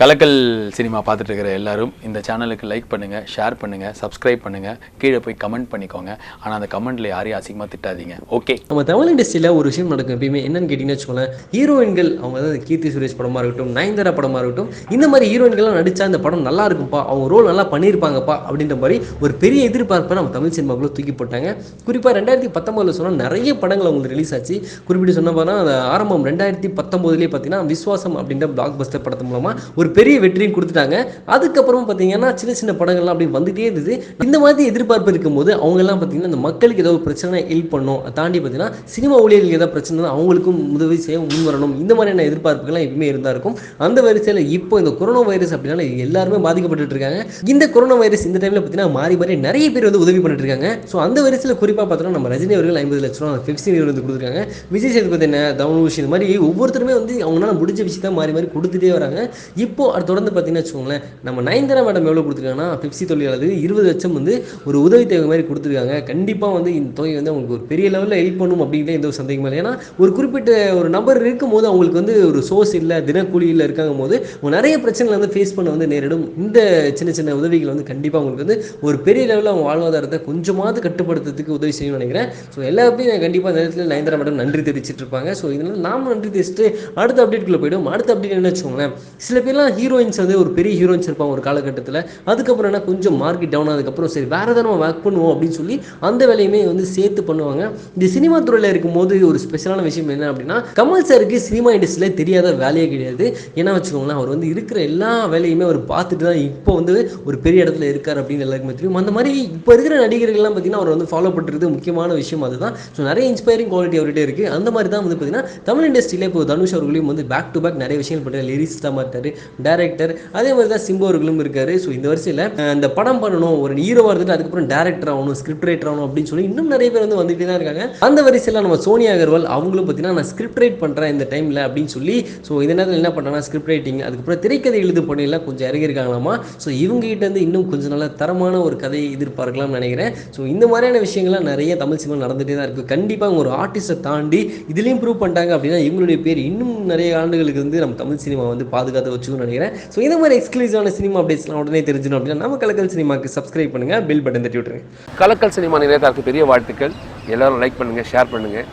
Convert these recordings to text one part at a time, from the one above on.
கலக்கல் cinema பார்த்துட்டு இருக்கிற எல்லாரும் இந்த சேனலுக்கு லைக் பண்ணுங்கள் ஷேர் பண்ணுங்கள் சப்ஸ்கிரைப் பண்ணுங்க கீழே போய் கமெண்ட் பண்ணிக்கோங்க. ஆனால் அந்த கமெண்ட்டில் யாரையும் அசிங்கமாக திட்டாதீங்க. ஓகே நம்ம தமிழ் இண்டஸ்ட்ரியில் ஒரு விஷயம் நடக்கும் எப்பயுமே. என்னன்னு கேட்டிங்கன்னு வச்சுக்கோங்களேன் ஹீரோயின்கள் அவங்க வந்து கீர்த்தி சுரேஷ் படமாக இருக்கட்டும் நயன்தாரா படமாக இருக்கட்டும் இந்த மாதிரி ஹீரோயின்கள்லாம் நடித்தா இந்த படம் நல்லா இருக்கும்ப்பா அவங்க ரோல் நல்லா பண்ணியிருப்பாங்கப்பா அப்படின்ற மாதிரி ஒரு பெரிய எதிர்பார்ப்பை நம்ம தமிழ் சினிமாக்குள்ள தூக்கி போட்டாங்க. குறிப்பாக ரெண்டாயிரத்தி பத்தொம்போதில் சொன்னால் நிறைய படங்கள் அவங்களுக்கு ரிலீஸ் ஆச்சு. குறிப்பிட்டு சொன்ன பார்த்தா அந்த ஆரம்பம் ரெண்டாயிரத்தி பத்தொம்போதுலேயே பார்த்தீங்கன்னா விஸ்வாசம் அப்படின்ற பிளாக் பஸ்டர் படத்து மூலமாக ஒரு பெரிய வெற்றியும் கொடுத்துட்டாங்க. அதுக்கப்புறம் பார்த்தீங்கன்னா சின்ன சின்ன படங்கள்லாம் அப்படி வந்துட்டே இருந்தது. இந்த மாதிரி எதிர்பார்ப்பு இருக்கும்போது அவங்கெல்லாம் பார்த்தீங்கன்னா இந்த மக்களுக்கு ஏதோ ஒரு பிரச்சனை ஹெல்ப் பண்ணும் அதை தாண்டி பார்த்தீங்கன்னா சினிமா ஊழியர்களுக்கு ஏதாவது பிரச்சனை அவங்களுக்கும் உதவி செய்ய முன் வரணும். இந்த மாதிரியான எதிர்பார்ப்புகள்லாம் எப்பவுமே இருந்தால் இருக்கும். அந்த வரிசையில் இப்போ இந்த கொரோனா வைரஸ் அப்படின்னால எல்லாருமே பாதிக்கப்பட்டு இருக்காங்க. இந்த கொரோனா வைரஸ் இந்த டைமில் பார்த்தீங்கன்னா மாறி மாறி நிறைய பேர் வந்து உதவி பண்ணிட்டு இருக்காங்க. ஸோ அந்த வரிசையில் குறிப்பாக பார்த்தோன்னா நம்ம ரஜினி அவர்கள் ஐம்பது லட்ச ரூபா பெப்சி வந்து கொடுத்துருக்காங்க. விஜய் சேதுபதி என்ன தனுஷ் இந்த மாதிரி ஒவ்வொருத்தருமே வந்து அவங்களால முடிஞ்ச விஷயத்த மாறி மாறி கொடுத்துட்டே வராங்க. இப்போ அது தொடர்ந்து பார்த்தீங்கன்னா வச்சுக்கோங்களேன் நம்ம நயன்தாரா மேடம் எவ்வளோ கொடுத்துருக்காங்கன்னா பெப்சி தொழிலாளர் இருபது லட்சம் வந்து ஒரு உதவி தேவை மாதிரி கொடுத்துருக்காங்க. கண்டிப்பாக வந்து இந்த தொகை வந்து அவங்களுக்கு ஒரு பெரிய லெவலில் ஹெல்ப் பண்ணும் அப்படிங்கிற எந்த ஒரு சந்தேகமும் இல்லை. ஏன்னா ஒரு குறிப்பிட்ட ஒரு நபர் இருக்கும்போது அவங்களுக்கு வந்து ஒரு சோர்ஸ் இல்லை தினக்கூலியில் இருக்காங்க போது நிறைய பிரச்சனைகளை வந்து ஃபேஸ் பண்ண வந்து நேரிடும். இந்த சின்ன சின்ன உதவிகள் வந்து கண்டிப்பாக அவங்களுக்கு வந்து ஒரு பெரிய லெவலில் அவங்க வாழ்வாதாரத்தை கொஞ்சமாவது கட்டுப்படுத்துறதுக்கு உதவி செய்யணும்னு நினைக்கிறேன். ஸோ எல்லாருமே நான் கண்டிப்பாக அந்த நேரத்தில் நயன்தாரா மேடம் நன்றி தெரிவிச்சிட்டு இருப்பாங்க. ஸோ இதனால் நாம நன்றி தெரிவிச்சுட்டு அடுத்த அப்டேட்குள்ளே போயிடும் அடுத்த அப்டேட் என்ன வச்சுக்கோங்களேன் சில பேர்லாம் ஹீரோயின்ஸ் வந்து ஒரு பெரிய ஹீரோயின்ஸ் இருப்பாங்க ஒரு காலகட்டத்தில். அதுக்கப்புறம் என்ன கொஞ்சம் மார்க்கெட் டவுன் ஆனதுக்கப்புறம் சரி வேறு ஏதாவது நம்ம ஒர்க் பண்ணுவோம் அப்படின்னு சொல்லி அந்த வேலையுமே வந்து சேர்த்து பண்ணுவாங்க. இந்த சினிமா துறையில் இருக்கும்போது ஒரு ஸ்பெஷலான விஷயம் என்ன அப்படின்னா கமல் சாருக்கு சினிமா இண்டஸ்ட்ரியில் தெரியாத வேலையே கிடையாது. ஏன்னா வச்சுக்கோங்களேன் அவர் வந்து இருக்கிற எல்லா வேலையுமே அவர் பார்த்துட்டு தான் இப்போ வந்து ஒரு பெரிய இடத்துல இருக்கார் அப்படின்னு எல்லாருக்குமே தெரியும். அந்த மாதிரி இப்போ இருக்கிற நடிகர்கள்லாம் பார்த்தீங்கன்னா அவர் வந்து ஃபாலோ பண்ணுறது முக்கியமான விஷயம் அதுதான். ஸோ நிறைய இன்ஸ்பைரிங் குவாலிட்டி அவர்கிட்ட இருக்குது அந்த மாதிரி தான் வந்து பார்த்தீங்கன்னா தமிழ் இண்டஸ்ட்ரியில் இப்போ தனுஷ் அவர்களையும் வந்து பேக் டு பேக் நிறைய விஷயங்கள் பண்ணுறாரு தான் மாட்டார் டேரக்டர் அதே மாதிரி தான் சிம்பு அவர்களும் இருக்காரு. ஸோ இந்த வரிசையில் இந்த படம் பண்ணணும் ஒரு ஹீரோவாக இருந்துட்டு அதுக்கப்புறம் டேரக்டர் ஆகணும் ஸ்கிரிப்ட் ரைட்டர் ஆகணும் அப்படின்னு சொல்லி இன்னும் நிறைய பேர் வந்து வந்துகிட்டே தான் இருக்காங்க. அந்த வரிசையில் நம்ம சோனியா அகர்வால் அவங்களும் பார்த்தீங்கன்னா நான் ஸ்கிரிப்ட் ரைட் பண்ணுறேன் இந்த டைமில் அப்படின்னு சொல்லி ஸோ இந்த நேரத்தில் என்ன பண்ணுறேன்னா ஸ்கிரிப்ட் ரைட்டிங் அதுக்கப்புறம் திரைக்கதை எழுது பணியெல்லாம் கொஞ்சம் இறங்கியிருக்காங்களாமா? ஸோ இவங்ககிட்ட வந்து இன்னும் கொஞ்சம் நல்ல தரமான ஒரு கதையை எதிர்பார்க்கலாம்னு நினைக்கிறேன். ஸோ இந்த மாதிரியான விஷயங்கள்லாம் நிறைய தமிழ் சினிமா நடந்துகிட்டே தான் இருக்குது கண்டிப்பாக ஒரு ஆர்டிஸ்ட்டை தாண்டி இதுலேயும் ப்ரூவ் பண்ணிட்டாங்க அப்படின்னா இவங்களுடைய பேர் இன்னும் நிறைய ஆண்டுகளுக்கு வந்து நம்ம தமிழ் சினிமா வந்து பாதுகாத்து வச்சுக்கணும் நினைக்கிறேன். ஸோ இந்த மாதிரி எக்ஸ்க்ளூசிவான சினிமா அப்டேட்ஸ்லாம் உடனே தெரிஞ்சிடும் அப்படின்னா நம்ம கலக்கல் சினிமாக்கு சப்ஸ்கிரைப் பண்ணுங்கள் பில் பட்டன் தட்டி விட்டுருங்க. கலக்கல் சினிமா நிறையத்தாருக்கு பெரிய வாழ்த்துக்கள். எல்லாரும் லைக் பண்ணுங்கள் ஷேர் பண்ணுங்கள்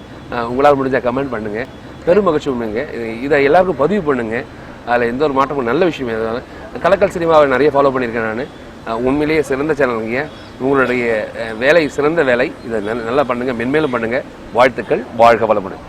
உங்களால் முடிஞ்சால் கமெண்ட் பண்ணுங்கள் பெரும் மகிழ்ச்சி பண்ணுங்க இதை எல்லாருக்கும் பதிவு பண்ணுங்கள் அதில் எந்த ஒரு மாற்றமும் நல்ல விஷயம் எதாவது கலக்கல் சினிமாவை நிறைய ஃபாலோ பண்ணியிருக்கேன் நான். உண்மையிலேயே சிறந்த சேனலுங்க உங்களுடைய வேலை சிறந்த வேலை. இதை நல்லா பண்ணுங்கள் மென்மேலும் பண்ணுங்கள் வாழ்த்துக்கள் வாழ்க வளமுடன்.